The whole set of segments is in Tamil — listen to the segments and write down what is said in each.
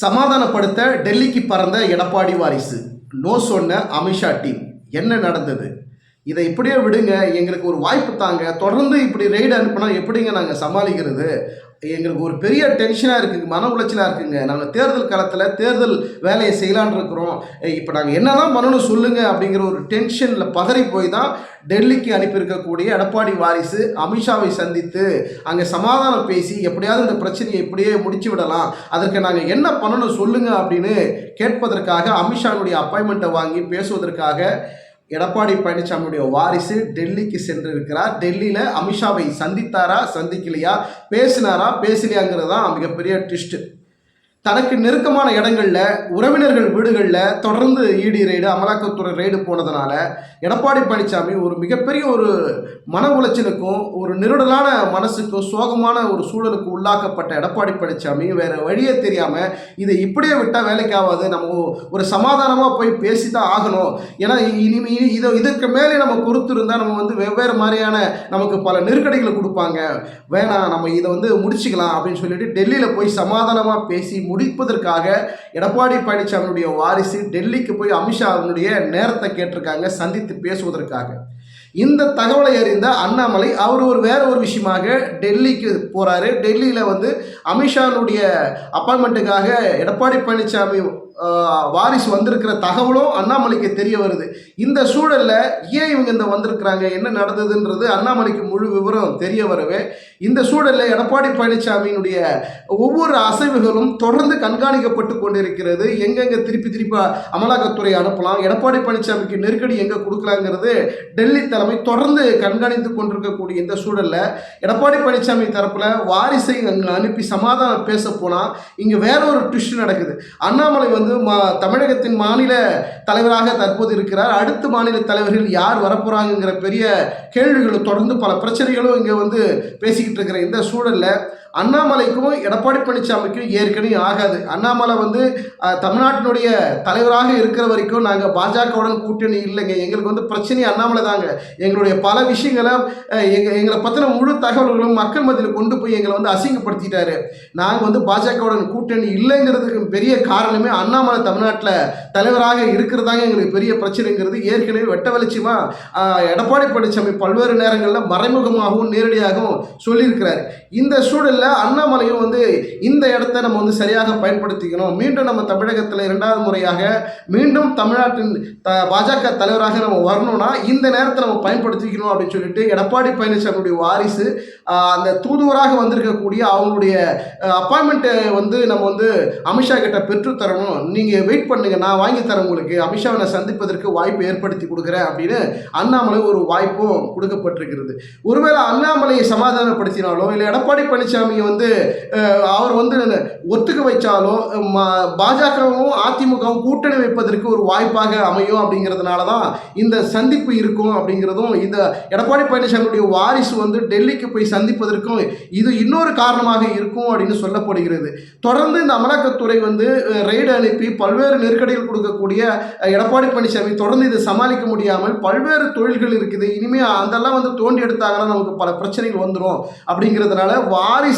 சமாதானப்படுத்த டெல்லிக்கு பறந்த எடப்பாடி வாரிசு. நோ சொன்ன அமித்ஷா டீம். என்ன நடந்தது? இதை இப்படியே விடுங்க எங்களுக்கு ஒரு வாய்ப்பு தாங்க. தொடர்ந்து இப்படி ரெய்டு அனுப்பினா எப்படிங்க நாங்கள் சமாளிக்கிறது? எங்களுக்கு ஒரு பெரிய டென்ஷனாக இருக்குங்க மன உளைச்சலாக இருக்குங்க. நாங்கள் தேர்தல் காலத்தில் தேர்தல் வேலையை செய்யலான்னு இருக்கிறோம். இப்போ நாங்கள் என்ன தான் பண்ணணும் சொல்லுங்கள் அப்படிங்கிற ஒரு டென்ஷனில் பதறி போய் தான் டெல்லிக்கு அனுப்பியிருக்கக்கூடிய எடப்பாடி வாரிசு அமித்ஷாவை சந்தித்து அங்கே சமாதானம் பேசி எப்படியாவது இந்த பிரச்சனையை இப்படியே முடிச்சு விடலாம். அதற்கு நாங்கள் என்ன பண்ணணும் சொல்லுங்கள் அப்படின்னு கேட்பதற்காக அமித்ஷாவுடைய அப்பாயின்மெண்ட்டை வாங்கி பேசுவதற்காக எடப்பாடி பழனிசாமியுடைய வாரிசு டெல்லிக்கு சென்றிருக்கிறார். டெல்லியில் அமித்ஷாவை சந்தித்தாரா சந்திக்கலையா பேசினாரா பேசலையாங்கிறது தான் மிகப்பெரிய ட்விஸ்ட்டு தனக்கு நெருக்கமான இடங்களில் உறவினர்கள் வீடுகளில் தொடர்ந்து இடி ரெய்டு அமலாக்கத்துறை ரெய்டு போனதுனால எடப்பாடி பழனிசாமி ஒரு மிகப்பெரிய ஒரு மன உளைச்சலுக்கும் ஒரு நெருடலான மனசுக்கும் சோகமான ஒரு சூழலுக்கு உள்ளாக்கப்பட்ட எடப்பாடி பழனிசாமி வேறு வழியே தெரியாமல் இதை இப்படியே விட்டால் வேலைக்கு ஆகாது நம்ம ஒரு சமாதானமாக போய் பேசி தான் ஆகணும். ஏன்னா இனிமே இதை இதற்கு மேலே நம்ம பொறுத்து இருந்தால் நம்ம வந்து வெவ்வேறு மாதிரியான நமக்கு பல நெருக்கடிகளை கொடுப்பாங்க. வேணாம் நம்ம இதை வந்து முடிச்சுக்கலாம் அப்படின்னு சொல்லிட்டு டெல்லியில் போய் சமாதானமாக பேசி முடிப்பதற்காக எடப்பாடி பழனிசாமியுடைய வாரிசு டெல்லிக்கு போய் அமித்ஷாவினுடைய நேரத்தை கேட்டிருக்காங்க சந்தித்து பேசுவதற்காக. இந்த தகவலை அறிந்த அண்ணாமலை அவர் ஒரு வேற ஒரு விஷயமாக டெல்லிக்கு போகிறாரு டெல்லியில் வந்து அமித்ஷானுடைய அப்பாயின்மெண்ட்டுக்காக எடப்பாடி பழனிசாமி வாரிசு வந்திருக்கிற தகவலும் அண்ணாமலைக்கு தெரிய வருது. இந்த சூழலில் ஏன் இவங்க இந்த வந்திருக்கிறாங்க? என்ன நடந்ததுன்றது அண்ணாமலைக்கு முழு விவரம் தெரிய வரவே. இந்த சூழலில் எடப்பாடி பழனிசாமியினுடைய ஒவ்வொரு அசைவுகளும் தொடர்ந்து கண்காணிக்கப்பட்டு கொண்டிருக்கிறது. எங்கெங்கே திருப்பி திருப்பி அமலாக்கத்துறை அனுப்பலாம்? எடப்பாடி பழனிசாமிக்கு நெருக்கடி எங்கே கொடுக்கலாங்கிறது டெல்லி தலைமை தொடர்ந்து கண்காணித்து கொண்டிருக்கக்கூடிய இந்த சூழலில் எடப்பாடி பழனிசாமி தரப்பில் வாரிசை அங்கே அனுப்பி சமாதானம் பேச போனால் இங்கே வேற ஒரு ட்விஸ்ட் நடக்குது. அண்ணாமலை வந்து மா தமிழகத்தின் மாநில தலைவராக தற்போது இருக்கிறார். அடுத்த மாநில தலைவர்கள் யார் வரப்போகிறாங்கங்கிற பெரிய கேள்விகளும் தொடர்ந்து பல பிரச்சனைகளும் இங்கே வந்து பேசிக்கிட்டு இருக்கிற இந்த சூழல்ல அண்ணாமலைக்கும் எடப்பாடி பழனிசாமிக்கும் ஏற்கனவே ஆகாது. அண்ணாமலை வந்து தமிழ்நாட்டினுடைய தலைவராக இருக்கிற வரைக்கும் நாங்கள் பாஜகவுடன் கூட்டணி இல்லைங்க. எங்களுக்கு வந்து பிரச்சனை அண்ணாமலை தாங்க. எங்களுடைய பல விஷயங்களை எங்கள் எங்களை பற்றின முழு தகவல்களும் மக்கள் மத்தியில் கொண்டு போய் எங்களை வந்து அசிங்கப்படுத்திட்டாரு. நாங்கள் வந்து பாஜகவுடன் கூட்டணி இல்லைங்கிறதுக்கு பெரிய காரணமே அண்ணாமலை தமிழ்நாட்டில் தலைவராக இருக்கிறதாங்க எங்களுக்கு பெரிய பிரச்சனைங்கிறது. ஏற்கனவே வெட்ட வெளிச்சமாக எடப்பாடி பழனிசாமி பல்வேறு நேரங்களில் மறைமுகமாகவும் நேரடியாகவும் சொல்லியிருக்கிறார். இந்த சூழல் சூழலில் அண்ணாமலையும் வந்து இந்த இடத்த நம்ம வந்து சரியாக பயன்படுத்திக்கணும். மீண்டும் நம்ம தமிழகத்தில் இரண்டாவது முறையாக மீண்டும் தமிழ்நாட்டின் த பாஜக தலைவராக நம்ம வரணும்னா இந்த நேரத்தை நம்ம பயன்படுத்திக்கணும் அப்படின்னு சொல்லிட்டு எடப்பாடி பழனிசாமியுடைய வாரிசு அந்த தூதுவராக வந்திருக்கக்கூடிய அவங்களுடைய அப்பாயின்மெண்ட்டை வந்து நம்ம வந்து அமித்ஷா கிட்ட பெற்று தரணும். நீங்கள் வெயிட் பண்ணுங்க நான் வாங்கி தரேன் உங்களுக்கு. அமித்ஷாவை நான் சந்திப்பதற்கு வாய்ப்பு ஏற்படுத்தி கொடுக்குறேன் அப்படின்னு அண்ணாமலை ஒரு வாய்ப்பும் கொடுக்கப்பட்டிருக்கிறது. ஒருவேளை அண்ணாமலையை சமாதானப்படுத்தினாலோ இல்லை எடப்பாடி பழனிசாமியை வந்து அவர் வந்து ஒத்துக்க வச்சாலும் பாஜகவும் அதிமுகவும் கூட்டணி வைப்பதற்கு ஒரு வாய்ப்பாக அமையும் அப்படிங்கிறதுனால தான் இந்த சந்திப்பு இருக்கும் அப்படிங்கிறதும் இந்த எடப்பாடி பழனிசாமியுடைய வாரிசு வந்து டெல்லிக்கு போய் சந்திப்பதற்கும் இது இன்னொரு காரணமாக இருக்கும் அப்படின்னு சொல்லப்படுகிறது. தொடர்ந்து இந்த அமலாக்கத்துறை வந்து ரெய்டு அனுப்பி பல்வேறு நெருக்கடிகள் கொடுக்கக்கூடிய எடப்பாடி பழனிசாமி தொடர்ந்து இதை சமாளிக்க முடியாமல் பல்வேறு தொழில்கள் இருக்குது. இனிமேல் அதெல்லாம் வந்து தோண்டி எடுத்தாங்கன்னா நமக்கு பல பிரச்சனைகள் வந்துடும் அப்படிங்கிறதுனால வாரிசு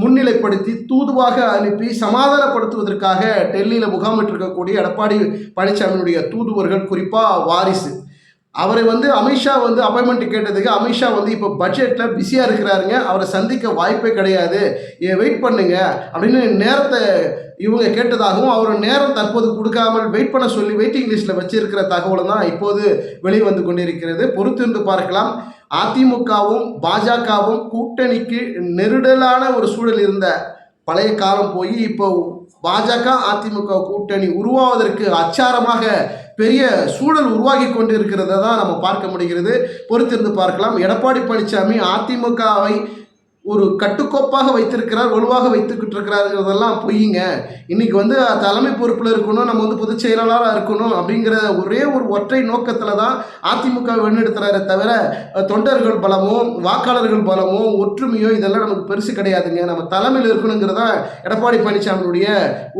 முன்னிலைப்படுத்தி தூதுவாக அனுப்பி சமாதானப்படுத்துவதற்காக டெல்லியில் முகாமிட்டிருக்கக்கூடிய எடப்பாடி பழனிசாமியினுடைய தூதுவர்கள் குறிப்பாக வாரிசு. அவரை வந்து அமித்ஷா வந்து அப்பாயின்மெண்ட் கேட்டதுக்கு அமித்ஷா வந்து இப்போ பட்ஜெட்டில் பிஸியாக இருக்கிறாருங்க. அவரை சந்திக்க வாய்ப்பே கிடையாது. வெயிட் பண்ணுங்க அப்படின்னு நேரத்தை இவங்க கேட்டதாகவும் அவர் நேரம் தற்போது கொடுக்காமல் வெயிட் பண்ண சொல்லி வெயிட்டிங் லிஸ்ட்டில் வச்சிருக்கிற தகவலும் தான் இப்போது வெளிவந்து கொண்டிருக்கிறது. பொறுத்திருந்து பார்க்கலாம். அதிமுகவும் பாஜகவும் கூட்டணிக்கு நெருடலான ஒரு சூழல் இருந்த பழைய காலம் போய் இப்போ பாஜக அதிமுக கூட்டணி உருவாவதற்கு அச்சாரமாக பெரிய சூழல் உருவாகி கொண்டு இருக்கிறத தான் நம்ம பார்க்க முடிகிறது. பொறுத்திருந்து பார்க்கலாம். எடப்பாடி பழனிசாமி அதிமுகவை ஒரு கட்டுக்கோப்பாக வைத்திருக்கிறார் வலுவாக வைத்துக்கிட்டு இருக்கிறாருங்கிறதெல்லாம் பொய்யுங்க இன்னைக்கு வந்து தலைமை பொறுப்பில் இருக்கணும் நம்ம வந்து பொதுச் செயலாளராக இருக்கணும் அப்படிங்கிற ஒரே ஒரு ஒற்றை நோக்கத்தில் தான் அதிமுக வெண்ணெடுத்துறாரே தவிர தொண்டர்கள் பலமோ வாக்காளர்கள் பலமோ ஒற்றுமையோ இதெல்லாம் நமக்கு பெருசு கிடையாதுங்க. நம்ம தலைமையில் இருக்கணுங்கிறதா எடப்பாடி பழனிசாமியுடைய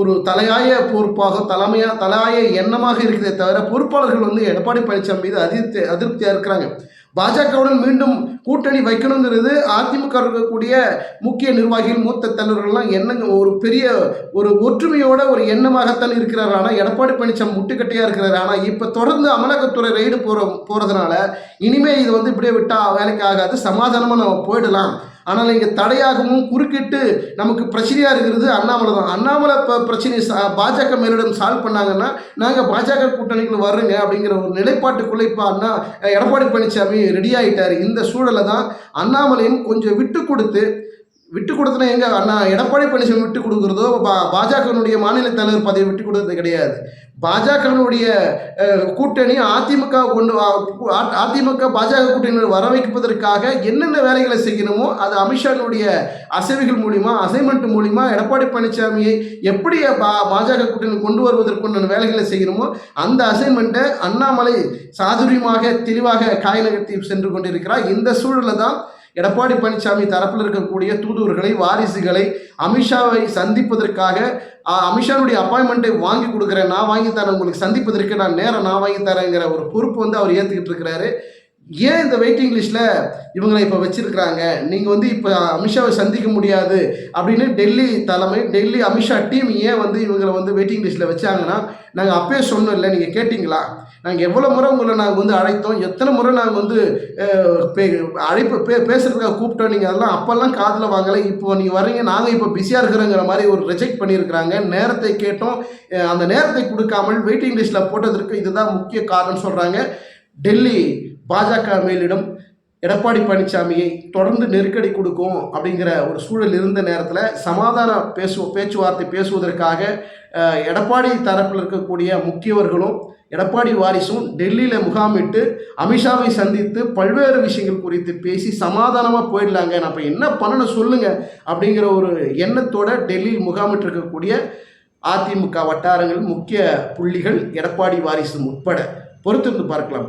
ஒரு தலையாய பொறுப்பாக தலைமையா தலையாய எண்ணமாக இருக்குதே தவிர பொறுப்பாளர்கள் வந்து எடப்பாடி பழனிசாமி மீது அதிருப்தி அதிருப்தியாக இருக்கிறாங்க. பாஜகவுடன் மீண்டும் கூட்டணி வைக்கணுங்கிறது அதிமுக இருக்கக்கூடிய முக்கிய நிர்வாகிகள் மூத்த தலைவர்கள்லாம் என்னங்க ஒரு பெரிய ஒரு ஒற்றுமையோட ஒரு எண்ணமாகத்தான் இருக்கிறார். ஆனால் எடப்பாடி பழனிசாமி முட்டுக்கட்டையாக இருக்கிறார். ஆனால் இப்போ தொடர்ந்து அமலாக்கத்துறை ரெய்டு போகிற போகிறதுனால இனிமேல் இது வந்து இப்படியே விட்டால் வேலைக்கு ஆகாது சமாதானமாக நம்ம போயிடலாம். ஆனால் இங்கே தடையாகவும் குறுக்கிட்டு நமக்கு பிரச்சனையாக இருக்கிறது அண்ணாமலை தான். அண்ணாமலை இப்போ பிரச்சனை சா- பாஜக மேலிடம் சால்வ் பண்ணாங்கன்னா நாங்கள் பாஜக கூட்டணிகள் வர்றோங்க அப்படிங்கிற ஒரு நிலைப்பாட்டுக்குள்ளே இப்போ அண்ணா எடப்பாடி பழனிசாமி ரெடி ஆகிட்டார் இந்த சூழலை தான் அண்ணாமலையும் கொஞ்சம் விட்டு கொடுத்து விட்டு கொடுத்தன எங்கே? அண்ணா எடப்பாடி பழனிசாமி விட்டு கொடுக்குறதோ பா பாஜகனுடைய மாநில தலைவர் பதவி விட்டு கொடுத்தது கிடையாது. பாஜகவினுடைய கூட்டணி அதிமுக கொண்டு வா- அதிமுக பாஜக கூட்டணி வர வைப்பதற்காக என்னென்ன வேலைகளை செய்யணுமோ அது அமித்ஷானுடைய அசைவுகள் மூலிமா அசைன்மெண்ட் மூலிமா எடப்பாடி பழனிசாமியை எப்படி பா பாஜக கூட்டணி கொண்டு வருவதற்குண்டான வேலைகளை செய்யணுமோ அந்த அசைன்மெண்ட்டை அண்ணாமலை சாதுரியமாக தெளிவாக காய் நகர்த்தி சென்று கொண்டிருக்கிறார். இந்த சூழலில் தான் எடப்பாடி பழனிசாமி தரப்பில் இருக்கக்கூடிய தூதுவர்களை வாரிசுகளை அமித்ஷாவை சந்திப்பதற்காக அமித்ஷாவுடைய அப்பாயின்மெண்ட்டை வாங்கி கொடுக்குறேன் நான் வாங்கி தரேன் உங்களுக்கு சந்திப்பதற்கு நான் நேரம் நான் வாங்கி தரேங்கிற ஒரு பொறுப்பு வந்து அவர் ஏற்றுக்கிட்டு இருக்கிறாரு. ஏன் இந்த வெயிட்டிங் லிஸ்ட்டில் இவங்களை இப்போ வச்சிருக்கிறாங்க? நீங்கள் வந்து இப்போ அமித்ஷாவை சந்திக்க முடியாது அப்படின்னு டெல்லி தலைமை டெல்லி அமித்ஷா டீம் ஏன் வந்து இவங்களை வந்து வெயிட்டிங் லிஸ்ட்டில் வச்சாங்கன்னா நாங்கள் அப்பயே சொன்னோம் இல்லை நீங்கள் கேட்டிங்களா? நாங்கள் எவ்வளோ முறை உங்களை நாங்கள் வந்து அழைத்தோம் எத்தனை முறை நாங்கள் வந்து பே அழைப்பு பே பேசுகிறதுக்காக கூப்பிட்டோம் நீங்கள் அதெல்லாம் அப்போல்லாம் காதில் வாங்கலை இப்போ நீங்கள் வர்றீங்க நாங்கள் இப்போ பிஸியாக இருக்கிறோங்கிற மாதிரி ஒரு ரிஜெக்ட் பண்ணியிருக்கிறாங்க. நேரத்தை கேட்டோம் அந்த நேரத்தை கொடுக்காமல் வெயிட்டிங் லிஸ்ட்டில் போட்டதற்கு இதுதான் முக்கிய காரணம் சொல்கிறாங்க டெல்லி பாஜக மேலிடம் எடப்பாடி பழனிசாமியை தொடர்ந்து நெருக்கடி கொடுக்கும் அப்படிங்கிற ஒரு சூழல் இருந்த நேரத்தில் சமாதான பேசு பேச்சுவார்த்தை பேசுவதற்காக எடப்பாடி தரப்பில் இருக்கக்கூடிய முக்கியவர்களும் எடப்பாடி வாரிசும் டெல்லியில் முகாமிட்டு அமித்ஷாவை சந்தித்து பல்வேறு விஷயங்கள் குறித்து பேசி சமாதானமாக போயிடலாங்க. நான் இப்போ என்ன பண்ணணும் சொல்லுங்க அப்படிங்கிற ஒரு எண்ணத்தோட டெல்லியில் முகாமிட்டு இருக்கக்கூடிய அதிமுக வட்டாரங்கள் முக்கிய புள்ளிகள் எடப்பாடி வாரிசு உட்பட. பொறுத்திருந்து பார்க்கலாம்.